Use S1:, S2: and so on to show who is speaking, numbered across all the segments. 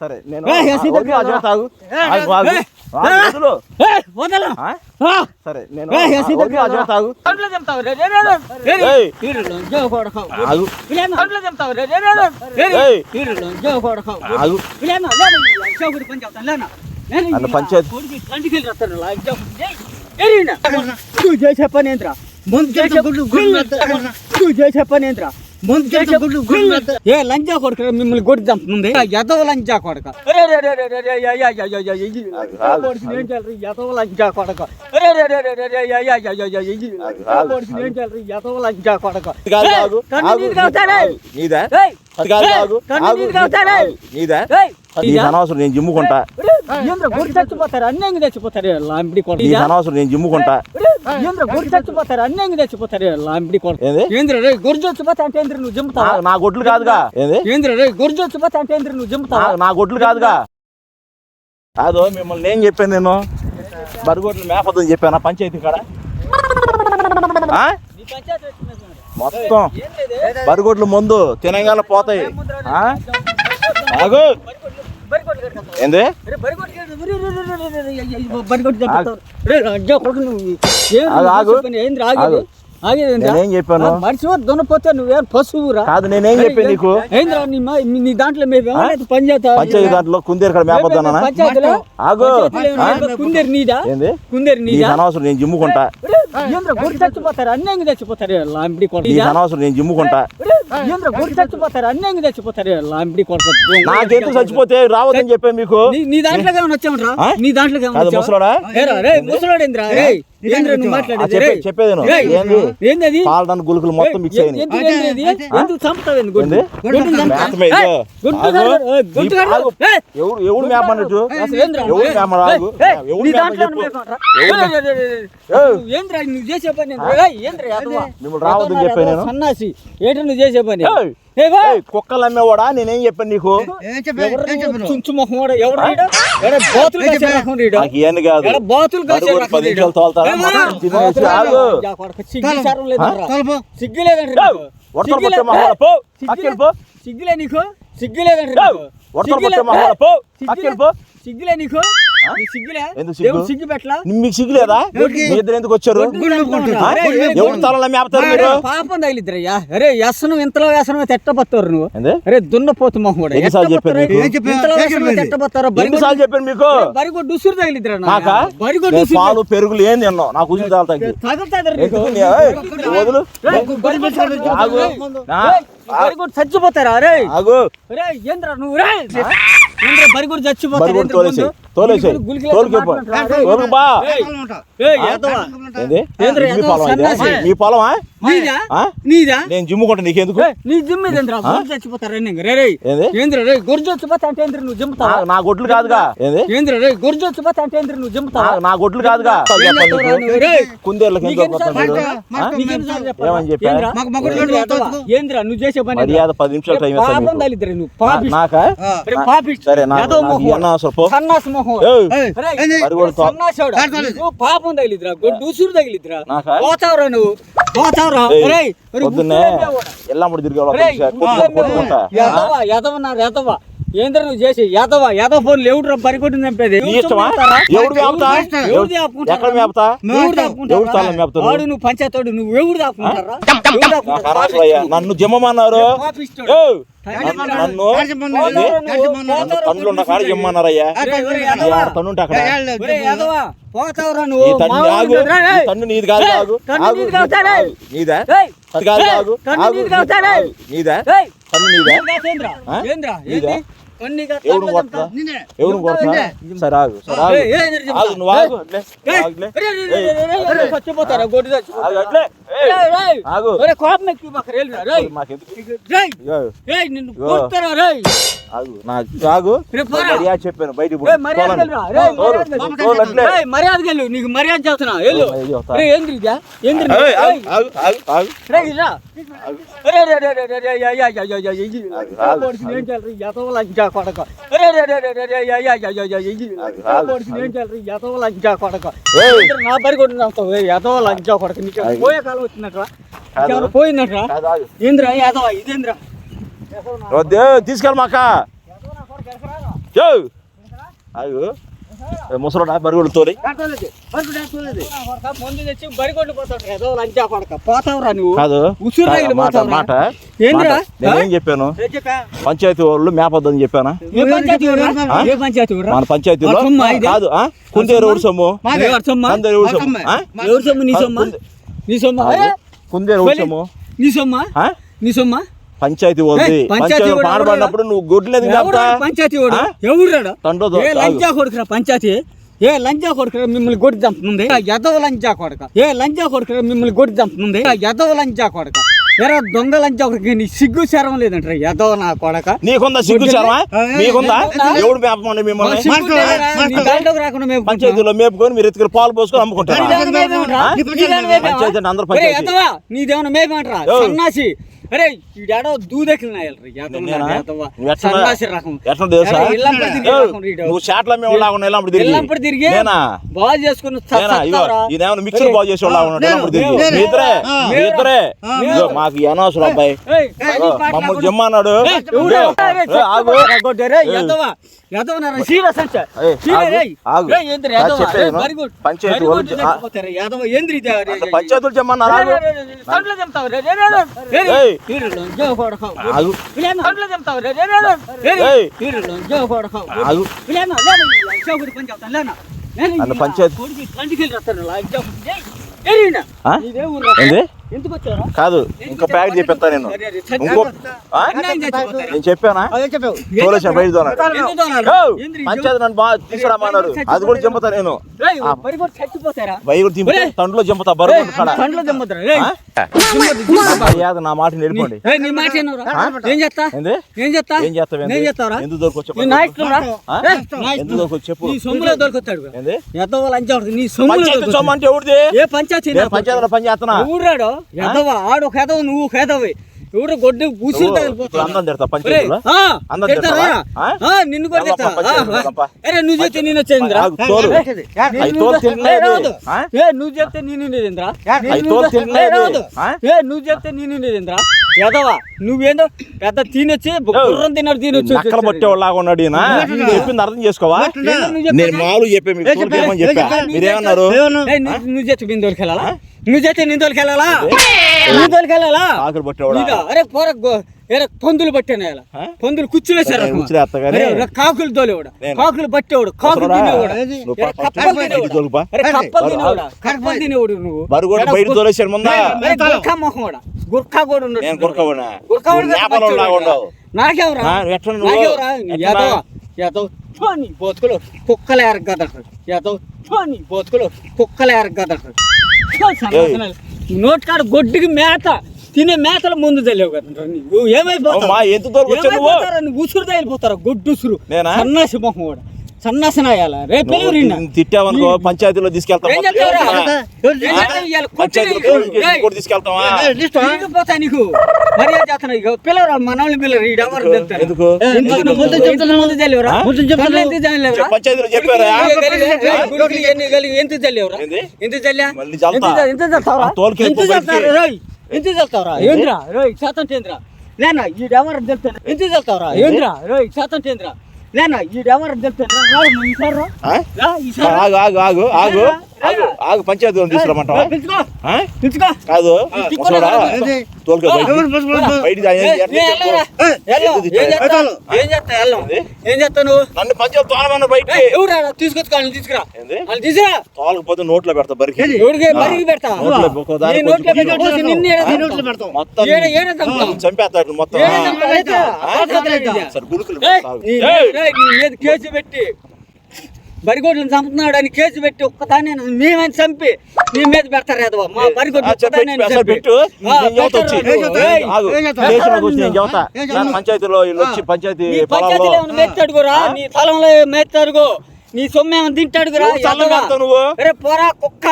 S1: సరే నేను సరే అన్న పంచాయతీ.
S2: నువ్వు చేసే పని ముందు చేసే నువ్వు చేసే పని ఏంట్రా? ముందు చేసే ఏ లంచా కొడుకు మిమ్మల్ని కొట్టి చంపుతుంది ఎదవ లంచా కొడక? ఎదవ లంచా కొడక? ఎదవ కొడక.
S1: నీదా. నీదా? అనవసరం నేను జిమ్ముకుంటా
S2: గురి చచ్చిపోతారు అన్నీ తెచ్చిపోతారు లాంబిడి కొడక
S1: నీకు అనవసరం నేను జిమ్ముకుంటా
S2: ఏంద్ర గురి చచ్చిపోతారు అన్నీ తెచ్చిపోతారు లాంబిడి కొడక
S1: ఏంది
S2: ఏంద్ర రే గురి చచ్చిపోతా అంటే ఏంద్ర నువ్వు జిమ్ముతావా
S1: నా- నా గొడ్లు కాదుగా ఏంది
S2: ఏంద్ర రే గురి చచ్చిపోతా అంటే ఏంద్ర నువ్వు జిమ్ముతావా
S1: నా- నా గొడ్లు కాదుగా కాదు మిమ్మల్ని ఏం చెప్పాను నేను బరిగొడ్లు మేపదని చెప్పాను పంచాయతీ కాడ మొత్తం
S2: ఏంది
S1: బరిగొడ్లు ముందు తినగానే పోతాయి ఆ? ఆగు ఏంది? ఆగు, ఆగు. ఆగు. నేనేం చెప్పాను?
S2: మనిషి దున్నపోతే నువ్వేం పశువురా?
S1: కాదు నేనేం చెప్పాను నీకు?
S2: ఏంద్రా నీ మా- నీ దాంట్లో
S1: పంచాయతీ దాంట్లో కుందేరు మేపొద్దానా? ఆగు.
S2: కుందేరు నీదా?
S1: ఏంది?
S2: కుందేరు నీదా
S1: అనవసరం నేను జిమ్ముకుంటా.
S2: ఏంద్ర గురి చచ్చిపోతారు? అన్నీ
S1: నీకు అనవసరం నేను జిమ్ముకుంటా.
S2: ఏంద్ర గురి చచ్చిపోతారు? అన్నీ తెచ్చిపోతారు లాంబిడి కొడ
S1: నాకెందుకు చచ్చిపోతే రావద్దని చెప్పాను మీకు.
S2: నీ- దాంట్లోకి ఏమైనా వచ్చామంట్రా
S1: ఆ?
S2: నీ వచ్చావా?
S1: ముసలోడా?
S2: ముసలోడేంద్రా?
S1: చెప్పేది గులుకులు మొత్తం మిక్స్
S2: ఎందుకు గొడ్డు?
S1: ఎవడు
S2: ఏంద్రా?
S1: ఎవడు
S2: ఏంద్రా? నువ్వు చేసే పని ఏంద్రా?
S1: మిమ్మల్ని రావద్దని చెప్పాను నేను.
S2: సన్నాసి. ఏంటి నువ్వు చేసే పని?
S1: కుక్కలు అమ్మేవాడా నేనేం చెప్పాను నీకు? ఇవన్నీ కాదు.
S2: సిగ్గులే నీకు. సిగ్గులే- నీకు.
S1: సిగ్గు?
S2: పెట్టలా?
S1: మీకు ఇద్దరు ఎందుకు వచ్చారు? ఆ?
S2: అరే, ఏ
S1: ఎవరు తలలో మేపుతారు మీరు?
S2: అరే, పాపం తగిలిద్దరయ్యా. అరే వ్యసనం ఇంతలో వ్యసనం తెట్టబత్తారు నువ్వు.
S1: ఏంది?
S2: అరే దున్నపోతు మొహం
S1: ఎన్నిసార్లు చెప్పాను నీకు?
S2: ఇంతలో వ్యసనం తెట్టబత్తారు
S1: ఎన్నిసార్లు చెప్పాను మీకు?
S2: తగిలిద్దరా
S1: నాకా? పాలు పెరుగులు ఏం తిన్నావు? నాకు నీ- వదులు
S2: చచ్చిపోతారా అరే ఏంద్రా నువ్వు? రే ఏంద్రా బరిగొడ్డు చచ్చిపోతారు
S1: బరిగొడ్డు
S2: ఏంద్రా
S1: తోలేసేయ్,
S2: ముందు?
S1: తోలేసేయ్,
S2: గులికి- గులికి
S1: తోలుకెళ్ళు.
S2: మాట్లాడరా?
S1: తోలుకు బా. మీ పొలమా
S2: నీదా
S1: ఆ?
S2: నీదా
S1: నేను జిమ్ముకుంటా నీకెందుకు
S2: ఏయ్, నీ జిమ్ ఏంద్రా గురి చచ్చిపోతారు ఏంది రే రే
S1: ఏంది
S2: ఏంద్రా రే గురి చచ్చిపోతా అంటే ఏంద్రా నువ్వు జిమ్ముతావా
S1: నా- నా గొడ్లు కాదుగా ఏంది
S2: ఏంద్రా రే గురి చచ్చిపోతా అంటే ఏంద్రా నువ్వు జిమ్ముతావా
S1: నా- నా గొడ్లు కాదుగా కుందేళ్ళకి? ఏమని చెప్పా?
S2: ఏంద్రా? నువ్వు చేసే పని?
S1: మర్యాద పది నిమిషాలు టైం
S2: పాపం నువ్వు పాపి పాపి
S1: సరే నా
S2: యాదవ
S1: నాకు
S2: మొహం.
S1: ఇవన్నీ అవసరం పో
S2: సన్నాసి మొహం
S1: ఏయ్,
S2: అరే,
S1: మరి కూడా తో-
S2: సన్నాసోడా. నీకు పాపం తగిలిద్రా గొడ్డు ఏంద్ర నువ్వు చేసి? యాదవ యాదవ ఫోన్ చంపేది?
S1: ఎవడు మేపుతా
S2: ఎవడు?
S1: ఎక్కడ మేపుతా?
S2: వాడు నువ్వు పంచాయతోడు నువ్వు ఎవడు దాపుకుంటారా.
S1: నన్ను జిమ్మమన్నారు. నన్ను కాడ జిమ్మన్నారయ్యా. తన్ను అక్కడ
S2: పోతావురా నువ్వు?
S1: నీది కాదు ఆగు.
S2: నీది కాదు,
S1: ఆగు.
S2: తన్ను ఏంద్రా? ఏంది?
S1: ఎవరు సరే ఆగు సరే ఆగు. ఆగు నువ్వు ఆగు
S2: చచ్చిపోతారా గొడ్డు
S1: ఆగు
S2: కోపం ఎక్కువ మాకు రేలురా.
S1: ఆగు ఆగు. మర్యాద చెప్పాను
S2: గెలు. నీకు మర్యాద చేస్తున్నా వెళ్ళు ఏంద్రి? ఏంద్రి ఏం చేయాలి? ఎదవ లంచా కొడక. ఎదవ లంచా కొడక. నా బరి కొట్టిన చంపుతావు, ఏయ్, ఎదవ లంచా కొడక. నీకు. పోయే కాలం వచ్చినట్రా
S1: కాదు, ఆగు.
S2: ఏంద్రా యాదవ ఇదేంద్రా
S1: తీసుకెళ్ళమాక చో ఆగు ముసలోడా బరుగుడు తోలి.
S2: ముందు తెచ్చి బరి కొట్టు పోతాడు. ఏదో లంచా కొడక. పోతావురా నువ్వు.
S1: కాదు.
S2: ఉసురు
S1: కా-
S2: రైలు
S1: మాట? మాట. నేనేం చెప్పాను? పంచాయతీ వాళ్ళు మేపొద్దని చెప్పానా? మన పంచాయతీలో? కాదు ఆ? కుందేరు ఊరు సొమ్ము? కుందేరు ఊరు సొమ్ము?
S2: ఎవరి సొమ్ము? నీ సొమ్మా?
S1: కుందే-
S2: నీ సొమ్మా?
S1: కాదు. కుందేరు ఊరు
S2: వెళ్ళి.
S1: సొమ్ము?
S2: నీ సొమ్మా?
S1: ఆ?
S2: నీ సొమ్మా?
S1: పంచాయతీ
S2: ఏయ్, పంచాయతీ
S1: పాడబడినప్పుడు నువ్వు గొడ్లేదు
S2: పంచాయతీ వాడు
S1: ఆ?
S2: ఎవరు
S1: తండ్రితో
S2: ఏ
S1: కాదు.
S2: లంచా కొడుకురా పంచాయతీ? ఏ లంచా కొడుకురా మిమ్మల్ని కొట్టి చంపుతుంది ఎదవ లంచా కొడక. ఏ లంచా కొడుకురా మిమ్మల్ని కొట్టి చంపుతుంది ఎదవ లంచా కొడక. ఎరా దొంగ లంచా కొడుకు నీ సిగ్గు శరం లేదంటారా ఎదవ నా కొడక.
S1: నీకుందా సిగ్గు శర్మా?
S2: ఉందా?
S1: ఎవడు మేపమండి మిమ్మల్ని?
S2: రాకుండా మేము
S1: పంచాయతీలో మేపుకొని మీరు ఎత్తుకుని పాలు పోసుకొని అమ్ముకుంటారా?
S2: నీదేమన్నా మేపేమంటరా?
S1: పంచాయతీ అందరూ పంచాయతీ.
S2: నీదేమన్నా. సన్నాసి. అరే ఈడాడో దూదెక్కిన.
S1: నువ్వు మేము తిరిగి
S2: బాగా చేసుకుని.
S1: ఇదేమన్నా మిక్సర్ బాగు చేసి మీ ఇద్దరే మాకు అనవసరం అబ్బాయి మమ్మల్ని జమ్మన్నాడు పంచాయతీలు జమ్మన్నారు పంచాయతీ- కాదు ఇంకో ప్యాకెట్ చెప్పేస్తా నేను. ఇంకో? నేను చెప్పానా? తోలేసా బయట పంచాయతీ నన్ను బాగా తీసుకురామన్నారు అది కూడా చంపుతా నేను.
S2: కూడా.
S1: తండ్రిలో చంపుతా బరువు నా మాట నేర్పండి?
S2: ఏం చేస్తా? ఏం చేస్తా?
S1: ఏం ఎందుకు దొరకొచ్చు. ఎందుకు దొరకొచ్చు చెప్పు.
S2: నీ సొమ్ములో దొరుకుతాడు
S1: ఏంది?
S2: ఎద్దవ లంచాడు నీ సొమ్ములో
S1: పంచాయతీ
S2: దొరుకుతాడు.
S1: సొమ్ము అంటే ఎవరిది?
S2: ఏ పంచాయతీ
S1: నేను పంచాయతీలో పని చేస్తున్నా
S2: ఊరాడు ఎదవ ఆడు ఒక ఎదవ నువ్వు ఒక ఎదవి. ఎవరు గొడ్డు పూసులు
S1: నువ్వు తిడతా పంచాయతీలో?
S2: నిన్ను కూడా తిడతా? అరే చెప్తే నేను వచ్చేంద్రా? ఏ చెప్తే నేను? ఏ చెప్తే నేను ఎదవా నువ్వేందో పెద్ద తినొచ్చి గుర్రం తిన్నాడు తినొచ్చు
S1: నక్కలు పట్టేవాళ్ళగా ఉన్నాడు ఈయన. చెప్పింది అర్థం చేసుకోవా? నేను మామూలు చెప్పే
S2: ఏయ్, నువ్వు నేను తోలుకెళ్ళాలా నువ్వు చేస్తే నేను తోలుకెళ్ళాలా నువ్వు తోలుకెళ్ళాలా
S1: ఆకులు పట్టేవాడా?
S2: అరే పోర ఎరే పందులు పట్టాను ఇలా? పందులు
S1: కానీ.
S2: కాకులు తోలేవాడు. కాకులు పట్టేవాడు కాకులు? తినేవాడు. కప్పలు తినేవాడు. కప్పలు తినేవాడు? కప్పలు తినేవాడు నువ్వు.
S1: కూడా బయట ముందా?
S2: గుర్ఖా మొహం వాడా గుర్ఖా కూడా
S1: నేను
S2: గుర్ఖా.
S1: ఉండవు
S2: నాకెవరా?
S1: ఎట్లా?
S2: నాకెవరా? నీ? బతుకులు కుక్కలు నీ బతుకులు కుక్కలు ఎరగదట. నోట్ కాడ గొడ్డుకి మేత తినే మేతల ముందు తెలియవు కదా నువ్వు ఏమైపోతావు? ఉసురు తగిలిపోతారా గొడ్డుసురు.
S1: నేనా?
S2: సన్నాసి మొహం కూడా. రేపు
S1: తిట్టావనుకో పంచాయతీలో తీసుకెళ్తావా?
S2: నీకు. మర్యాద పిల్లరా మనల్ని ఈ
S1: ఎందుకు?
S2: ఎంత చల్లేవురా?
S1: పంచాయతీలో చెప్పారా?
S2: ఎంత చల్లేవురా?
S1: ఏంది?
S2: ఎంత చల్లా? ఎంత ఎంత ఎంత? ఏంద్రా? రేయ్, శాతం చేంద్రా. లేనా? ఈ డవర్ తెలుస్తాను ఎంత చల్లుతావురా? ఏంద్రా? రేయ్, శాతం చేంద్రా. లేనా ఈ డవర్ తెలుస్తాను రా, నువ్వు ఈసారి.
S1: ఆగు ఆగు ఆగు ఆగు. ఆగు ఆగు పంచాయతీలో తీసుకురమ్మంటావా కాదు. తోలుక బయట.
S2: ఏం చేస్తావు? నువ్వు
S1: నన్ను పంచాయతీ తోలమన్న బయట
S2: ఏయ్, ఎవరురా? తీసుకొచ్చుకో వాళ్ళని తీసుకురా
S1: ఏంది
S2: వాళ్ళు తీసుకురా
S1: తోలకపోతే నోట్లో పెడతా బరికి
S2: పెడతా?
S1: మొత్తం? చంపేస్తాడు మొత్తం. సరే
S2: కేసు పెట్టి బరిగొడ్లను చంపుతున్నాడు అని కేసు పెట్టి ఒక్కదాన్ని మేమని చంపి నీ మీద పెడతారు ఏదవా మా బరిగొడ్లు
S1: పంచాయతీలో వచ్చి పంచాయతీ
S2: మెత్తాడుగురా నీ మెత్తాడుగో నీ సొమ్ము ఏమైనా తింటాడుగురా
S1: నువ్వు
S2: అరే పోరా కుక్క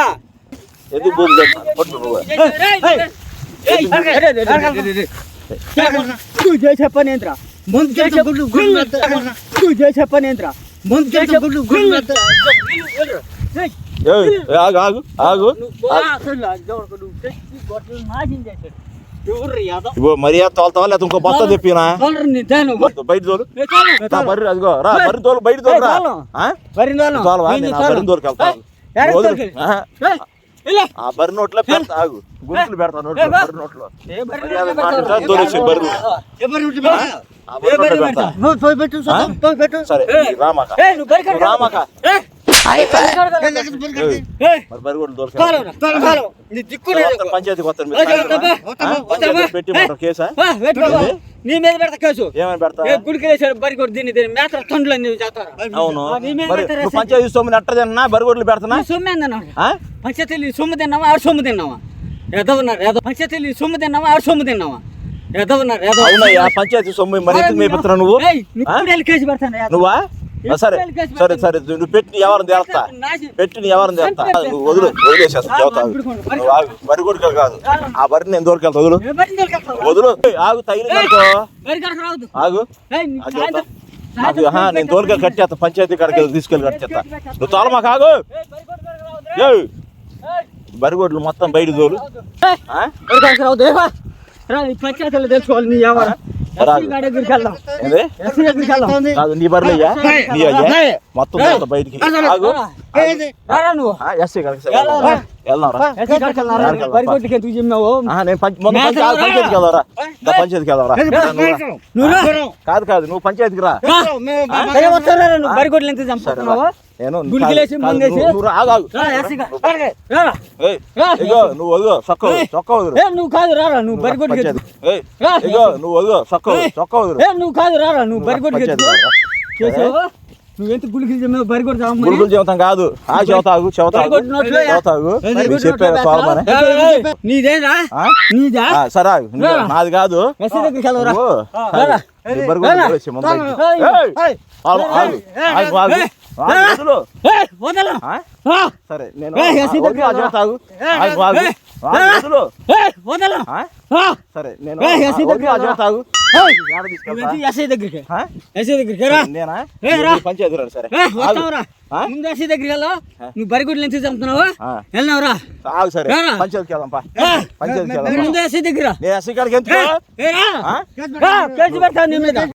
S1: ఎందుకు భూమి చేస్తావు? పట్టు నువ్వు.
S2: నువ్వు చేసే పని ఏంట్రా ముందు చేసే గుడ్లు గుడ్లు నువ్వు చేసే పని ఏంట్రా
S1: ఆగు ఆగు ఆగు. ఇగో మర్యాద తోలుతావా? లేకపోతే ఇంకో బస్తా తెప్పినా?
S2: తోలరు నీ తేను.
S1: బయట తోలు. బర్రె అదిగో రా బర్రె తోలు బయట తోలు రా. తోలవా?
S2: వీడిని
S1: నేను ఆ
S2: తోలు.
S1: బర్రెని తోలుకెళ్తాను
S2: ఏ, ఎక్కడ
S1: వదిలు.
S2: తోలుకెళ్ళి?
S1: ఆహా.
S2: ఏ, ఇలా.
S1: ఆ బర్రె నోట్లో పెడతా ఆగు. గుంతులు పెడతా నోట్లో. పంచాయతీ కొత్త. పెట్టి కేసా.
S2: నీ మీద పెడతా కేసు.
S1: ఏమని పెడతా?
S2: గుడికి వేసాడు బరి కొడు దీన్ని దీన్ని మేత తొండలు అని చేస్తారు
S1: అవును.
S2: ఆ, నీ మీద
S1: మరి
S2: పెడతారా
S1: నువ్వు పంచాయతీ సొమ్ము అట్టదన్నా బరిగొడ్లు పెడతానా
S2: నీ సొమ్ము
S1: ఆ?
S2: పంచతెల్లి సొమ్ము తిన్నావా? ఆడు సొమ్ము తిన్నావా? ఎదవన్నారు ఎదవ పంచతెల్లి సొమ్ము తిన్నావా? ఆడు సొమ్ము తిన్నావా? ఎదవన్నారు ఎదవ
S1: అవునయ్యా పంచాయతీ సొమ్ము మరి ఎందుకు మేపుతున్నా నువ్వు?
S2: నువ్వు కేసు పెడతాను
S1: సరే సరే. సరే నువ్వు పెట్టి ఎవరిని తేల్తా
S2: నాశనం.
S1: పెట్టి ఎవరిని తేల్తా
S2: చంపేస్తా.
S1: నువ్వు వదిలు వదిలేసేస్తా కొడుకు కాదు. ఆ బరిని నేను దూరకెళ్తా వదులు? వదులు. ఆగు తగిలిందనుకో. ఆగు. నాకు నేను తోలుకెళ్ళి కట్టేస్తా పంచాయతీ కాడికి తీసుకెళ్ళి కట్టేస్తా. నువ్వు తోలమా కాగు బరిగొడ్లు మొత్తం బయట తోలు.
S2: పంచాయతీలో తెలుసుకోవాలి నీ ఎవరు
S1: రా. కాదు నీ బర్రెలయ్యా
S2: ఏయ్,
S1: నీ అయ్యా. మొత్తం. తోలుతా బయటికి ఎస్సీ.
S2: రా.
S1: రా
S2: రా.
S1: రా రా
S2: రా.
S1: కాదు కాదు నువ్వు పంచాయతీకి రా
S2: రా. రా,
S1: నేను. నువ్వు- రా.
S2: రా, రా.
S1: వదిగో చొక్క వదిలు,
S2: నువ్వు కాదు రారా నువ్వు బరి కొట్టుకి
S1: పంచాయతీ. ఏయ్,
S2: రా.
S1: ఇగో నువ్వు వదిగో చొక్క చొక్క వదిలు
S2: ఏ నువ్వు కాదు రారా నువ్వు బరి కొట్టుకి
S1: పంచాయతీ రా.
S2: చేసావు? నువ్వెంత గుడికి చెప్పావు బరి కొట్టు చంపమని.
S1: గురుగులు చెబుతాం కాదు. ఆ చెబుతాగు చెబుతాగు. చెబుతాగు. చెప్పాను?
S2: నీదా?
S1: సరే. నాది కాదు.
S2: దగ్గరికి
S1: వచ్చి. ఆగు, ఆగు. ఆగు, ఆగు. సరే నేను. సరే నేను
S2: ఎస్ఐ దగ్గరికి? ఎస్ఐ దగ్గరికి
S1: పంచాయతీ సరే?
S2: ముందు ఎస్ఐ దగ్గరికి వెళ్ళు. నువ్వు బరిగుడ్లు ఎంత చంపుతున్నావు. వెళ్ళినావురా
S1: ఆగు సరే. పంచాయతీకి వెళ్దాం పంచాయతీకి
S2: ముందు ఎస్ఐ దగ్గర కేసు పెడతాను నీ మీద.